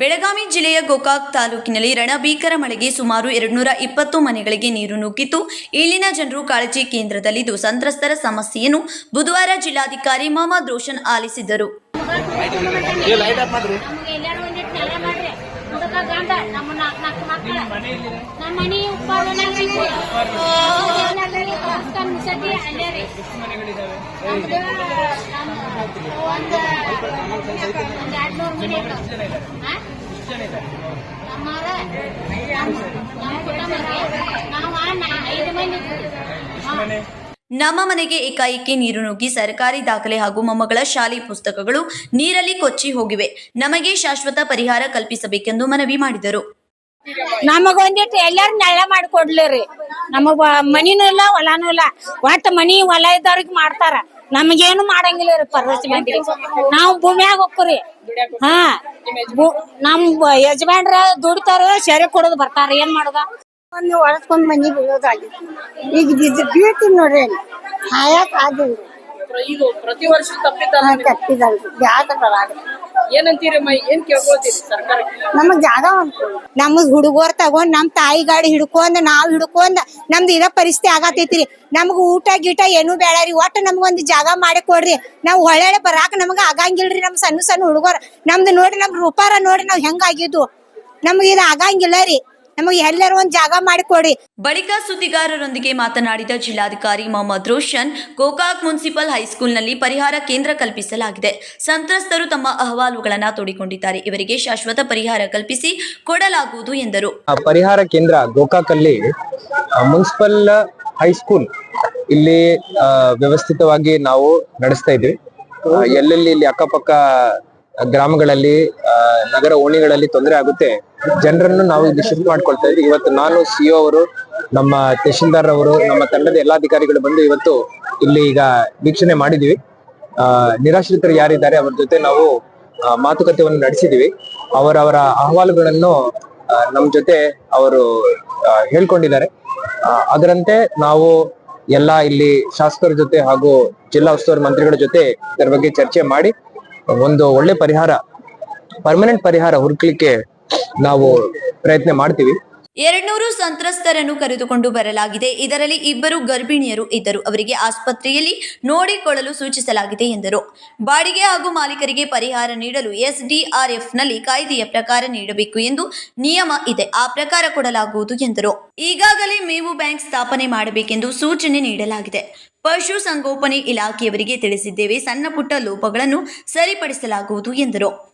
ಬೆಳಗಾವಿ ಜಿಲ್ಲೆಯ ಗೋಕಾಕ್ ತಾಲೂಕಿನಲ್ಲಿ ರಣಭೀಕರ ಮಳೆಗೆ ಸುಮಾರು ಎರಡುನೂರ ಇಪ್ಪತ್ತು ಮನೆಗಳಿಗೆ ನೀರು ನುಗ್ಗಿತು ಇಲ್ಲಿನ ಜನರು ಕಾಳಜಿ ಕೇಂದ್ರದಲ್ಲಿದ್ದು ಸಂತ್ರಸ್ತರ ಸಮಸ್ಯೆಯನ್ನು ಬುಧವಾರ ಜಿಲ್ಲಾಧಿಕಾರಿ ಮೊಹಮ್ಮದ್ ರೋಷನ್ ಆಲಿಸಿದರು. ನಮ್ಮ ಮನಿ ಉಪ್ಪಾರು ಮುಸಟಿ ಅಲ್ಲೇ ರೀ. ನಮ್ದು ನಮ್ಮ ಒಂದು ಒಂದು ಎರಡು ನೂರು ಮನೆ ಇದಾವೆ. ಹಾ? ನಮ್ಮವ್ರ ನಮ್ಮ ಕುಟುಂಬಕ್ಕೆ ನಾವು ನಾ- ಐದು ಮಂದಿ ಇದ್ದೀವಿ. ನಮ್ಮ ಮನೆಗೆ ಏಕಾಏಕಿ ನೀರು ನುಗ್ಗಿ ಸರ್ಕಾರಿ ದಾಖಲೆ ಹಾಗೂ ಮೊಮ್ಮಗಳ ಶಾಲೆ ಪುಸ್ತಕಗಳು ನೀರಲ್ಲಿ ಕೊಚ್ಚಿ ಹೋಗಿವೆ. ನಮಗೆ ಶಾಶ್ವತ ಪರಿಹಾರ ಕಲ್ಪಿಸಬೇಕೆಂದು ಮನವಿ ಮಾಡಿದರು. ನಮಗ ಒಂದಿಟ್ಟು ಎಲ್ಲಾರು ನೆಳ ಮಾಡಿಕೊಡ್ಲಿರಿ. ನಮಗ ಮನಿನೂ ಇಲ್ಲ ಹೊಲಾನು ಇಲ್ಲ. ಒಟ್ಟ ಮನಿ ಹೊಲ ಇದ್ದವ್ರಿಗೆ ಮಾಡ್ತಾರ. ನಮಗೇನು ಮಾಡಂಗಿಲ್ಲ ರೀ ಪರದರ್ಶಿ ಮಂದಿ. ನಾವು ಭೂಮಿಯಾಗ ಹೋಗ್ರಿ ಹಾ. ಭೂ- ನಮ್ ಯಜಮಾನ್ರ ದುಡಿತಾರ ಸೆರೆ ಕೊಡೋದು ಬರ್ತಾರ. ಏನ್ ಮಾಡುದ? ಒಂದು ಒಳಸ್ಕೊಂಡ್ ಮನಿ ಬೀಳೋದಾಗಿತ್ತು ಈಗ ಬಿದ್ದು ಬೀಳ್ತೀನಿ ನೋಡ್ರಿ ಹಾಯಕ್ ಆಗಿಲ್ರಿ ಈಗ ಪ್ರತಿ ವರ್ಷ ತಪ್ಪಿದ್ದಲ್ಲ ತಪ್ಪಿದಲ್ರಿ. ಬ್ಯಾಸರಾಗ ನಮಗ್ ಜಾಗ ಒಂದು ನಮಗ್ ಹುಡುಗರ್ ತಗೊಂಡ್ ನಮ್ ತಾಯಿ ಗಾಡಿ ಹಿಡ್ಕೊಂಡ್ ನಾವ್ ಹಿಡ್ಕೊಂಡ್ ನಮ್ದು ಇದ ಪರಿಸ್ಥಿತಿ ಆಗತೈತ್ರಿ. ನಮಗ್ ಊಟ ಗೀಟ ಏನು ಬೇಡ ರೀ. ಒಟ್ಟ ನಮ್ಗೊಂದ್ ಜಾಗ ಮಾಡಿ ಕೊಡ್ರಿ. ನಾವ್ ಹೊಳೆ ಬರಾಕ ನಮಗ ಆಗಂಗಿಲ್ರಿ ನಮ್ ಸಣ್ಣ ಸಣ್ಣ ಹುಡುಗರ್. ನಮ್ದು ನೋಡ್ರಿ ನಮ್ ರೂಪಾರ ನೋಡ್ರಿ ನಾವ್ ಹೆಂಗ್ ಆಗಿದ್ವು. ನಮ್ಗ ಇದು ಆಗಂಗಿಲ್ಲ ರೀ. ನಮಗ್ ಎಲ್ಲರೂ ಒಂದು ಜಾಗ ಮಾಡಿಕೊಡಿ ಬಳಿಕ ಸುದ್ದಿಗಾರರೊಂದಿಗೆ ಮಾತನಾಡಿದ ಜಿಲ್ಲಾಧಿಕಾರಿ ಮೊಹಮ್ಮದ್ ರೋಷನ್ ಗೋಕಾಕ್ ಮುನ್ಸಿಪಲ್ ಹೈಸ್ಕೂಲ್ನಲ್ಲಿ ಪರಿಹಾರ ಕೇಂದ್ರ ಕಲ್ಪಿಸಲಾಗಿದೆ. ಸಂತ್ರಸ್ತರು ತಮ್ಮ ಅಹವಾಲುಗಳನ್ನು ತೋಡಿಕೊಂಡಿದ್ದಾರೆ. ಇವರಿಗೆ ಶಾಶ್ವತ ಪರಿಹಾರ ಕಲ್ಪಿಸಿ ಕೊಡಲಾಗುವುದು ಎಂದರು. ಆ ಪರಿಹಾರ ಕೇಂದ್ರ ಗೋಕಾಕ್ ಅಲ್ಲಿ ಮುನ್ಸಿಪಲ್ ಹೈಸ್ಕೂಲ್ ಇಲ್ಲಿ ವ್ಯವಸ್ಥಿತವಾಗಿ ನಾವು ನಡೆಸ್ತಾ ಇದ್ವಿ ಎಲ್ಲೆಲ್ಲಿ ಇಲ್ಲಿ ಅಕ್ಕಪಕ್ಕ ಗ್ರಾಮಗಳಲ್ಲಿ ನಗರ ಓಣಿಗಳಲ್ಲಿ ತೊಂದರೆ ಆಗುತ್ತೆ ಜನರನ್ನು ನಾವು ಇಲ್ಲಿ ಶಿಫ್ಟ್ ಮಾಡ್ಕೊಳ್ತಾ ಇದ್ವಿ ಇವತ್ತು ನಾನು ಸಿಒ ಅವರು ನಮ್ಮ ತಹಶೀಲ್ದಾರ್ ಅವರು ನಮ್ಮ ತಂಡದ ಎಲ್ಲಾ ಅಧಿಕಾರಿಗಳು ಬಂದು ಇವತ್ತು ಇಲ್ಲಿ ಈಗ ವೀಕ್ಷಣೆ ಮಾಡಿದೀವಿ ಆ, ನಿರಾಶ್ರಿತರು ಯಾರಿದ್ದಾರೆ ಅವ್ರ ಜೊತೆ ನಾವು ಮಾತುಕತೆವನ್ನು ನಡೆಸಿದೀವಿ ಅವರವರ ಅಹವಾಲುಗಳನ್ನು ನಮ್ಮ ಜೊತೆ ಅವರು ಹೇಳ್ಕೊಂಡಿದ್ದಾರೆ. ಅದರಂತೆ ನಾವು ಎಲ್ಲ ಇಲ್ಲಿ ಶಾಸಕರ ಜೊತೆ ಹಾಗೂ ಜಿಲ್ಲಾ ಉಸ್ತುವಾರಿ ಮಂತ್ರಿಗಳ ಜೊತೆ ಇದರ ಬಗ್ಗೆ ಚರ್ಚೆ ಮಾಡಿ ಒಂದು ಒಳ್ಳೆ ಪರಿಹಾರ ಪರ್ಮನೆಂಟ್ ಪರಿಹಾರ ಹುಡುಕ್ಲಿಕ್ಕೆ ನಾವು ಪ್ರಯತ್ನ ಮಾಡ್ತೀವಿ. ಎರಡ್ನೂರು ಸಂತ್ರಸ್ತರನ್ನು ಕರೆದುಕೊಂಡು ಬರಲಾಗಿದೆ. ಇದರಲ್ಲಿ ಇಬ್ಬರು ಗರ್ಭಿಣಿಯರು ಇದ್ದರು. ಅವರಿಗೆ ಆಸ್ಪತ್ರೆಯಲ್ಲಿ ನೋಡಿಕೊಳ್ಳಲು ಸೂಚಿಸಲಾಗಿದೆ ಎಂದರು. ಬಾಡಿಗೆ ಹಾಗೂ ಮಾಲೀಕರಿಗೆ ಪರಿಹಾರ ನೀಡಲು ಎಸ್ಡಿಆರ್ಎಫ್ನಲ್ಲಿ ಕಾಯ್ದೆಯ ಪ್ರಕಾರ ನೀಡಬೇಕು ಎಂದು ನಿಯಮ ಇದೆ. ಆ ಪ್ರಕಾರ ಕೊಡಲಾಗುವುದು ಎಂದರು. ಈಗಾಗಲೇ ಮೇವು ಬ್ಯಾಂಕ್ ಸ್ಥಾಪನೆ ಮಾಡಬೇಕೆಂದು ಸೂಚನೆ ನೀಡಲಾಗಿದೆ. ಪಶು ಸಂಗೋಪನೆ ಇಲಾಖೆಯವರಿಗೆ ತಿಳಿಸಿದ್ದೇವೆ. ಸಣ್ಣ ಪುಟ್ಟ ಲೋಪಗಳನ್ನು ಸರಿಪಡಿಸಲಾಗುವುದು ಎಂದರು.